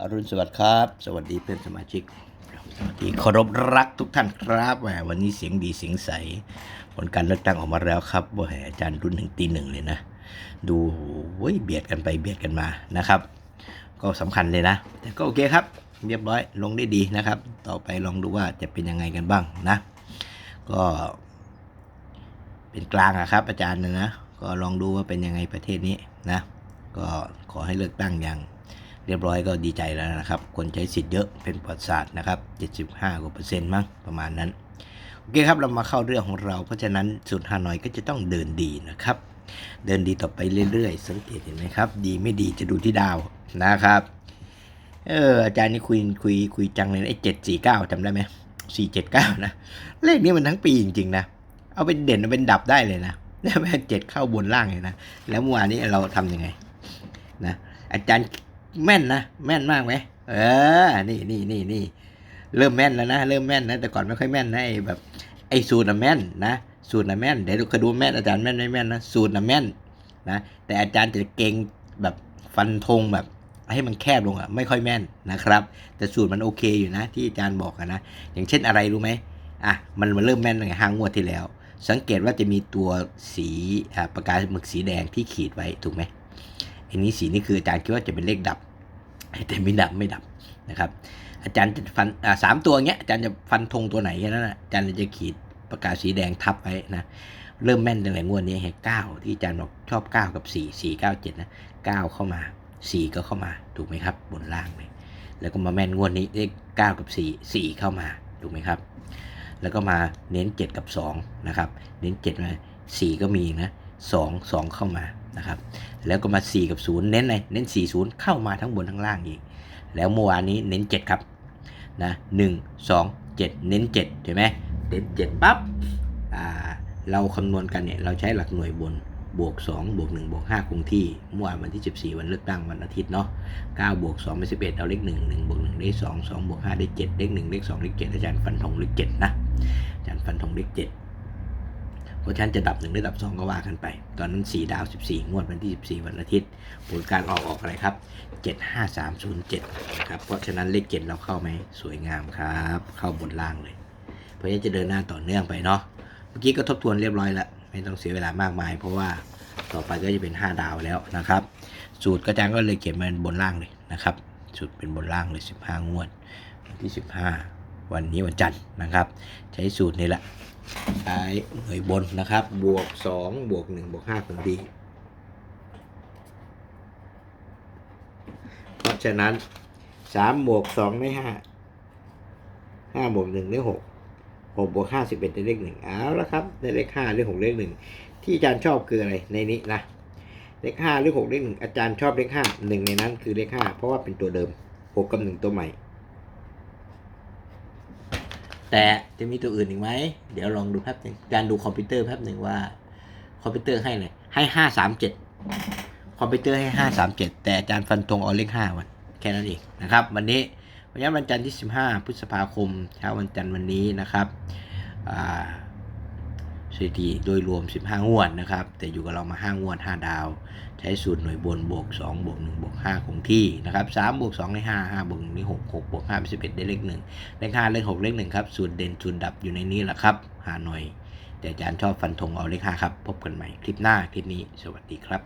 อรุณสวัสดิ์ครับ สวัสดีเพื่อนสมาชิก สวัสดีเคารพรักทุกท่านครับแหมวันนี้เสียงดีเสียงใส ผลการเลือกตั้งออกมาแล้วครับว่าแหอาจารย์รุ่นหนึ่งตีหนึ่งเลยนะ ดูเว้ยเบียดกันไปเบียดกันมานะครับ ก็สำคัญเลยนะ แต่ก็โอเคครับ เรียบร้อยลงได้ดีนะครับ ต่อไปลองดูว่าจะเป็นยังไงกันบ้างนะ ก็เป็นกลางอะครับ อาจารย์นะนะก็ลองดูว่าเป็นยังไงประเทศนี้นะ ก็ขอให้เลือกตั้งอย่าง เรียบร้อยก็ดีใจแล้วนะครับ คนใช้สิทธิ์เยอะเป็นประวัติศาสตร์นะครับ 75กว่าเปอร์เซ็นต์มั้งประมาณนั้น โอเคครับเรามาเข้าเรื่องของเรา เพราะฉะนั้นสุดฮานอยก็จะต้องเดินดีนะครับ เดินดีต่อไปเรื่อยๆ สังเกตเห็นไหมครับ ดีไม่ดีจะดูที่ดาวนะครับ เอออาจารย์นี่คุยคุยคุยจังเลยนะไอ้เจ็ดสี่เก้าจำได้ไหมสี่เจ็ดเก้านะ เลขนี้มันทั้งปีจริงๆนะ เอาเป็นเด่นเอาเป็นดับได้เลยนะแม่เจ็ดเข้าบนล่างเลยนะ แล้วเมื่อวานนี้เราทำยังไงนะอาจารย์ แม่นนะแม่นมากไหมเออ นี่นี่นี่นี่เริ่มแม่นแล้วนะเริ่มแม่นนะแต่ก่อนไม่ค่อยแม่นนะไอ้แบบ ไอ้สูตรนะแม่นนะสูตรนะแม่นเดี๋ยวเราเคยดูแม่นอาจารย์แม่นไม่แม่นนะสูตรนะแม่นนะแต่อาจารย์จะเก่งแบบฟันธงแบบให้มันแคบลงอะไม่ค่อยแม่นนะครับ แต่สูตรมันโอเคอยู่นะ ที่อาจารย์บอกอะนะอย่างเช่นอะไรรู้ไหมอะมันมันเริ่มแม่นตั้งแต่ห้างวดที่แล้ว สังเกตว่าจะมีตัวสีอ่าประกายหมึกสีแดงที่ขีดไว้ถูกไหม อันนี้สีนี่คืออาจารย์คิดว่าจะเป็นเลขดับแต่ไม่ดับไม่ดับนะครับ อาจารย์จะฟันสามตัวเงี้ยอาจารย์จะฟันธงตัวไหนแค่นั้นนะอาจารย์จะขีดประกาศสีแดงทับไว้นะเริ่มแม่นตั้งแต่งวดนี้เห็นเก้าที่อาจารย์บอกชอบเก้ากับสี่สี่เก้าเจ็ดนะเก้าเข้ามาสี่ก็เข้ามาถูกไหมครับ บนล่างเลยแล้วก็มาแม่นงวดนี้เลขเก้ากับสี่สี่เข้ามาถูกไหมครับ แล้วก็มาเน้นเจ็ดกับสองนะครับ เน้นเจ็ดมาสี่ก็มีนะสองสองเข้ามา นะครับแล้วก็มาสี่กับศูนย์เน้นอะไรเน้นสี่ศูนย์เข้ามาทั้งบนทั้งล่างอีก แล้วเมื่อวานนี้เน้นเจ็ดครับนะหนึ่งสองเจ็ดเน้นเจ็ดใช่ไหมเน้นเจ็ดปั๊บอ่าเราคำนวณกันเนี่ยเราใช้หลักหน่วยบนบวก2บวก1บวก5คงที่เมื่อวานวันที่ 14 วันเลือกตั้งวันอาทิตย์เนาะ9บวก2เป็น11 เอาเลข1 1บวก1ได้ 2 2บวก5ได้ 7 เลข1เลข2เลข7อาจารย์ฟันธงเลข7นะอาจารย์ฟันธงเลข7 เพราะฉะนั้นจะดับ1หรือดับ2ก็ว่ากันไป ตอนนั้น4ดาว14งวดวันที่14วันอาทิตย์ ผลการออกออกอะไรครับ75307นะครับ เพราะฉะนั้นเลข7เราเข้าไหมสวยงามครับ เข้าบนล่างเลย เพราะฉะนั้นจะเดินหน้าต่อเนื่องไปเนาะ เมื่อกี้ก็ทบทวนเรียบร้อยแล้ว ไม่ต้องเสียเวลามากมาย เพราะว่าต่อไปก็จะเป็น 5 ดาวแล้วนะครับ สูตรกระจางก็เลยเขียนมาบนล่างเลยนะครับ สูตรเป็นบนล่างเลย 15 งวดวันที่ 15 วันนี้วันจันทร์นะครับ ใช้สูตรนี้แหละใช้หน่วยบนนะครับ บวก2บวก1บวก5ของดีเพราะฉะนั้น3บวก2ได้5 5บวก1ได้6 6บวก5 11ได้เลข1เอาละครับได้เลข5เลข6เลข1 ที่อาจารย์ชอบคืออะไรในนี้นะเลข5เลข6เลข1อาจารย์ชอบเลข5หนึ่งในนั้นคือเลข5เพราะว่าเป็นตัวเดิม 6กับ1ตัวใหม่ แต่จะมีตัวอื่นอีกไหม เดี๋ยวลองดูแป๊บหนึงการดูคอมพิวเตอร์แป๊บหนึ่งว่า คอมพิวเตอร์ให้เลยให้ห้าสามเจ็ดคอมพิวเตอร์ให้ห้าสามเจ็ดแต่อาจารย์ฟันธงเอาเลขห้าวันแค่นั้นเองนะครับ วันนี้วันนี้วันจันทร์ที่สิบห้าพฤษภาคมเช้าวันจันทร์วันนี้นะครับอ่า สถิติโดยรวม 15 งวดนะครับ แต่อยู่กับเรามา 5 งวด 5 ดาว ใช้สูตรหน่วยบนบวก2บวก1บวก5คงที่นะครับ3บวก2ได้5 5บวก1ได้6 6บวก5เป็น11 ได้เลข1เลข5เลข6เลข1ครับสูตรเด่นสูตรดับอยู่ในนี้แหละครับหาหน่อย แต่อาจารย์ชอบฟันธงเอาเลข5ครับ พบกันใหม่คลิปหน้าคลิปนี้ สวัสดีครับ